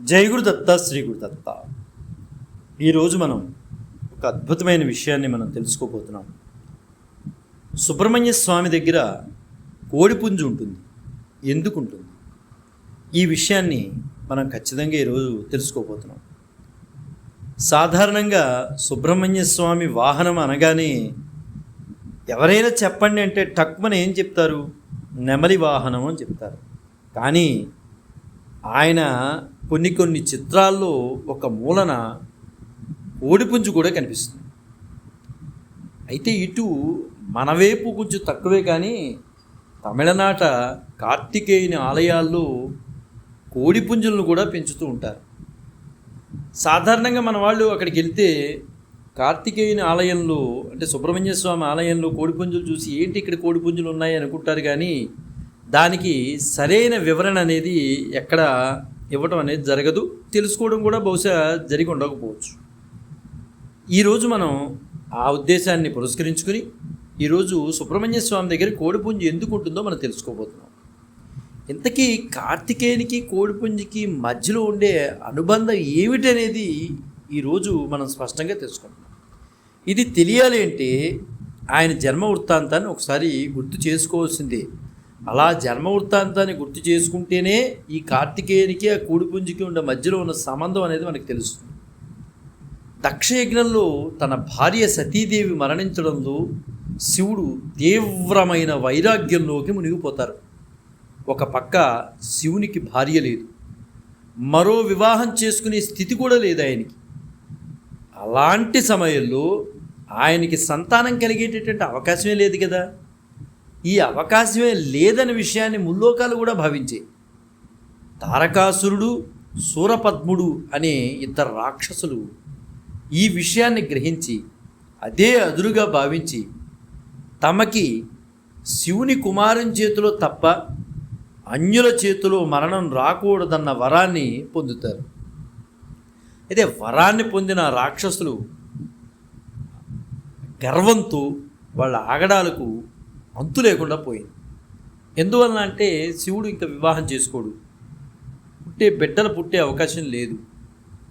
జై గురుదత్త శ్రీ గురుదత్త ఈరోజు మనం ఒక అద్భుతమైన విషయాన్ని మనం తెలుసుకోబోతున్నాం. సుబ్రహ్మణ్య స్వామి దగ్గర కోడిపుంజు ఉంటుంది. ఎందుకు ఉంటుంది ఈ విషయాన్ని మనం ఖచ్చితంగా ఈరోజు తెలుసుకోబోతున్నాం. సాధారణంగా సుబ్రహ్మణ్య స్వామి వాహనం అనగానే ఎవరైనా చెప్పండి అంటే టక్మని ఏం చెప్తారు? నెమలి వాహనం అని చెప్తారు. కానీ ఆయన కొన్ని కొన్ని చిత్రాల్లో ఒక మూలన ఓడిపుంజు కూడా కనిపిస్తుంది. అయితే ఇటు మన వైపు కొంచెం తక్కువే కానీ తమిళనాట కార్తికేయుని ఆలయాల్లో కోడిపుంజులను కూడా పెంచుతూ ఉంటారు. సాధారణంగా మన వాళ్ళు అక్కడికి వెళ్తే కార్తికేయుని ఆలయంలో అంటే సుబ్రహ్మణ్య స్వామి ఆలయంలో కోడిపుంజులు చూసి ఏంటి ఇక్కడ కోడిపుంజులు ఉన్నాయి అనుకుంటారు కానీ దానికి సరైన వివరణ అనేది ఎక్కడ ఇవ్వటం అనేది జరగదు. తెలుసుకోవడం కూడా బహుశా జరిగి ఉండకపోవచ్చు. ఈరోజు మనం ఆ ఉద్దేశాన్ని పురస్కరించుకుని ఈరోజు సుబ్రహ్మణ్య స్వామి దగ్గర కోడిపుంజు ఎందుకు ఉంటుందో మనం తెలుసుకోబోతున్నాం. ఇంతకీ కార్తికేయునికి కోడిపుంజికి మధ్యలో ఉండే అనుబంధం ఏమిటనేది ఈరోజు మనం స్పష్టంగా తెలుసుకుంటున్నాం. ఇది తెలియాలి అంటే ఆయన జన్మ వృత్తాంతాన్ని ఒకసారి గుర్తు చేసుకోవాల్సిందే. అలా జన్మ వృత్తాంతాన్ని గుర్తు చేసుకుంటేనే ఈ కార్తికేయునికి ఆ కూడిపుంజికి ఉండే మధ్యలో ఉన్న సంబంధం అనేది మనకు తెలుస్తుంది. దక్షయజ్ఞంలో తన భార్య సతీదేవి మరణించడంలో శివుడు తీవ్రమైన వైరాగ్యంలోకి మునిగిపోతారు. ఒక పక్క శివునికి భార్య లేదు. మరో వివాహం చేసుకునే స్థితి కూడా లేదు ఆయనకి. అలాంటి సమయంలో ఆయనకి సంతానం కలిగేటటువంటి అవకాశమే లేదు కదా. ఈ అవకాశమే లేదనే విషయాన్ని ముల్లోకాలు కూడా భావించాయి తారకాసురుడు సూరపద్ముడు అనే ఇద్దరు రాక్షసులు ఈ విషయాన్ని గ్రహించి అదే అదురుగా భావించి తమకి శివుని కుమారుని చేతిలో తప్ప అన్యుల చేతిలో మరణం రాకూడదన్న వరాన్ని పొందుతారు. అయితే వరాన్ని పొందిన రాక్షసులు గర్వంతో వాళ్ళ ఆగడాలకు అంతు లేకుండా పోయింది. ఎందువలన అంటే శివుడు ఇంకా వివాహం చేసుకోడు. పుట్టే బిడ్డలు పుట్టే అవకాశం లేదు.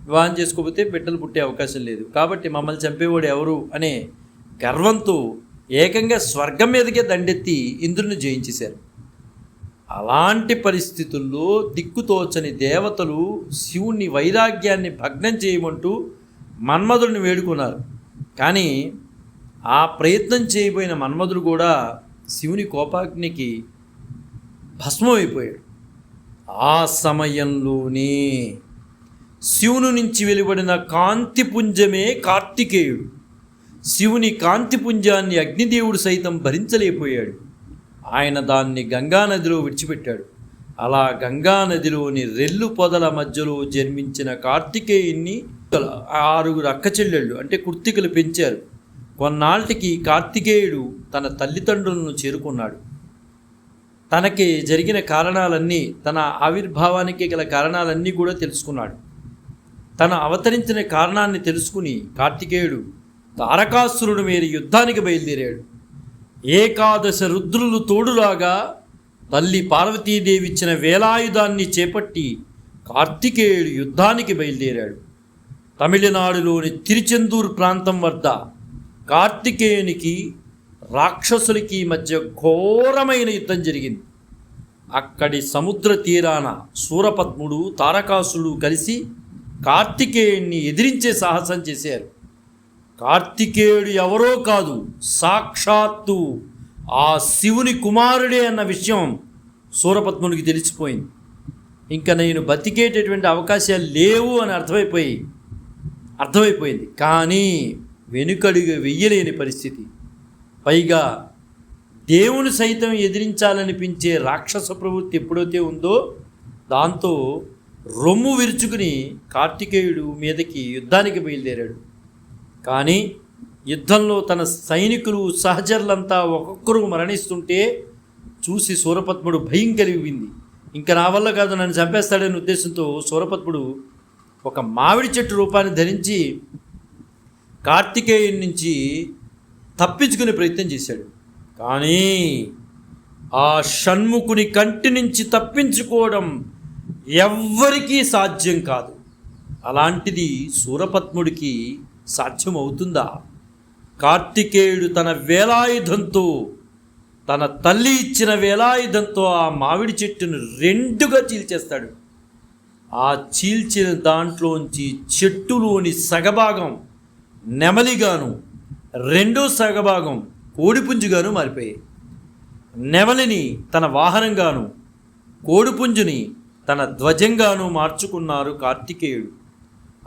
వివాహం చేసుకోకపోతే బిడ్డలు పుట్టే అవకాశం లేదు. కాబట్టి మమ్మల్ని చంపేవాడు ఎవరు అనే గర్వంతో ఏకంగా స్వర్గం మీదకే దండెత్తి ఇంద్రుని జయించేశారు. అలాంటి పరిస్థితుల్లో దిక్కుతోచని దేవతలు శివుణ్ణి వైరాగ్యాన్ని భగ్నం చేయమంటూ మన్మధుడిని వేడుకున్నారు. కానీ ఆ ప్రయత్నం చేయబోయిన మన్మధుడు కూడా శివుని కోపాగ్నికి భస్మమైపోయాడు. ఆ సమయంలోనే శివుని నుంచి వెలువడిన కాంతిపుంజమే కార్తికేయుడు. శివుని కాంతిపుంజాన్ని అగ్నిదేవుడు సైతం భరించలేకపోయాడు. ఆయన దాన్ని గంగానదిలో విడిచిపెట్టాడు. అలా గంగానదిలోని రెల్లు పొదల మధ్యలో జన్మించిన కార్తికేయుణ్ణి ఆరుగురు అక్క చెల్లెళ్ళు అంటే కుర్తికలు పెంచారు. కొన్నాళ్ళకి కార్తికేయుడు తన తల్లిదండ్రులను చేరుకున్నాడు. తనకి జరిగిన కారణాలన్నీ తన ఆవిర్భావానికి గల కారణాలన్నీ కూడా తెలుసుకున్నాడు. తన అవతరించిన కారణాన్ని తెలుసుకుని కార్తికేయుడు తారకాసురుడు మీరు యుద్ధానికి బయలుదేరాడు. ఏకాదశ రుద్రులు తోడులాగా తల్లి పార్వతీదేవి ఇచ్చిన వేలాయుధాన్ని చేపట్టి కార్తికేయుడు యుద్ధానికి బయలుదేరాడు. తమిళనాడులోని తిరుచెందూరు ప్రాంతం వద్ద కార్తికేయునికి రాక్షసులకి మధ్య ఘోరమైన యుద్ధం జరిగింది. అక్కడి సముద్ర తీరాన సూరపద్ముడు తారకాసుడు కలిసి కార్తికేయుణ్ణి ఎదిరించే సాహసం చేశారు. కార్తికేయుడు ఎవరో కాదు సాక్షాత్తు ఆ శివుని కుమారుడే అన్న విషయం సూరపద్మునికి తెలిసిపోయింది. ఇంకా నేను బతికేటటువంటి అవకాశాలు లేవు అని అర్థమైపోయి అర్థమైపోయింది. కానీ వెనుకడుగు వెయ్యలేని పరిస్థితి. పైగా దేవుని సైతం ఎదిరించాలనిపించే రాక్షస ప్రవృత్తి ఎప్పుడైతే ఉందో దాంతో రొమ్ము విరుచుకుని కార్తికేయుడు మీదకి యుద్ధానికి బయలుదేరాడు. కానీ యుద్ధంలో తన సైనికులు సహచరులంతా ఒక్కొక్కరు మరణిస్తుంటే చూసి సూరపద్ముడు భయం కలిగింది. ఇంకా నా వల్ల కాదు నన్ను చంపేస్తాడనే ఉద్దేశంతో సూరపద్ముడు ఒక మామిడి చెట్టు రూపాన్ని ధరించి కార్తికేయుని నుంచి తప్పించుకునే ప్రయత్నం చేశాడు. కానీ ఆ షణ్ముఖుని కంటి నుంచి తప్పించుకోవడం ఎవ్వరికీ సాధ్యం కాదు. అలాంటిది సూరపత్ముడికి సాధ్యమవుతుందా? కార్తికేయుడు తన వేలాయుధంతో తన తల్లి ఇచ్చిన వేలాయుధంతో ఆ మామిడి చెట్టును రెండుగా చీల్చేస్తాడు. ఆ చీల్చిన దాంట్లోంచి చెట్టులోని సగభాగం నెమలిగాను రెండో సగభాగం కోడిపుంజుగాను మారిపోయాయి నెమలిని తన వాహనంగాను కోడిపుంజుని తన ధ్వజంగాను మార్చుకున్నారు కార్తికేయుడు.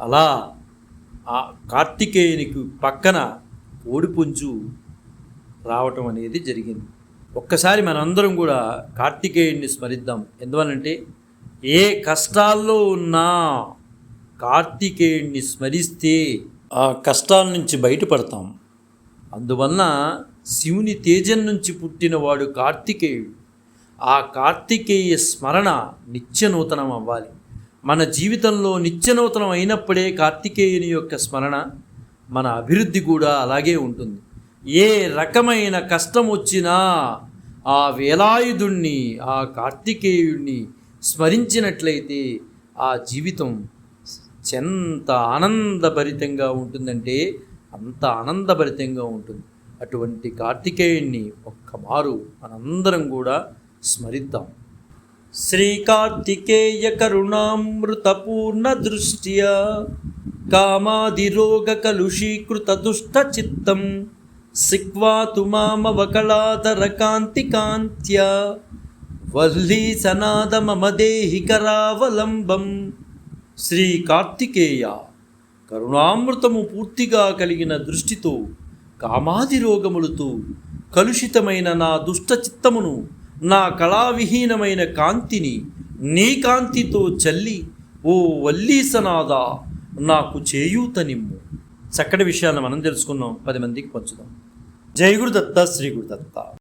అలా ఆ కార్తికేయునికి పక్కన కోడిపుంజు రావటం అనేది జరిగింది. ఒక్కసారి మనందరం కూడా కార్తికేయుడిని స్మరిద్దాం. ఎందువనంటే ఏ కష్టాల్లో ఉన్నా కార్తికేయుడిని స్మరిస్తే ఆ కష్టాల నుంచి బయటపడతాం. అందువలన శివుని తేజం నుంచి పుట్టినవాడు కార్తికేయుడు. ఆ కార్తికేయ స్మరణ నిత్యనూతనం అవ్వాలి. మన జీవితంలో నిత్యనూతనం అయినప్పుడే కార్తికేయుని యొక్క స్మరణ మన అభివృద్ధి కూడా అలాగే ఉంటుంది. ఏ రకమైన కష్టం వచ్చినా ఆ వేలాయుధుణ్ణి ఆ కార్తికేయుణ్ణి స్మరించినట్లయితే ఆ జీవితం ఎంత ఆనందభరితంగా ఉంటుందంటే అంత ఆనందభరితంగా ఉంటుంది. అటువంటి కార్తికేయుణ్ణి ఒక్కమారు మనందరం కూడా స్మరిద్దాం. శ్రీ కార్తికేయ కరుణామృతపూర్ణ దృష్ట్యా దృష్ట్యా కామాదిరోగ కలుషీకృత దుష్ట చిత్తం సిక్వాతు మామవకళాధర కాంతి కాంత్య వల్లీ సనాద మమ దేహి కరావలంబం శ్రీ కార్తికేయ కరుణామృతము పూర్తిగా కలిగిన దృష్టితో కామాది రోగములతో కలుషితమైన నా దుష్ట చిత్తమును నా కళావిహీనమైన కాంతిని నీ కాంతితో చల్లి ఓ వల్లీసనాదా నాకు చేయూతనిమ్ము. చక్కటి విషయాలను మనం తెలుసుకున్నాం. పది మందికి పంచుదాం. జై గురుదత్త శ్రీ గురుదత్త.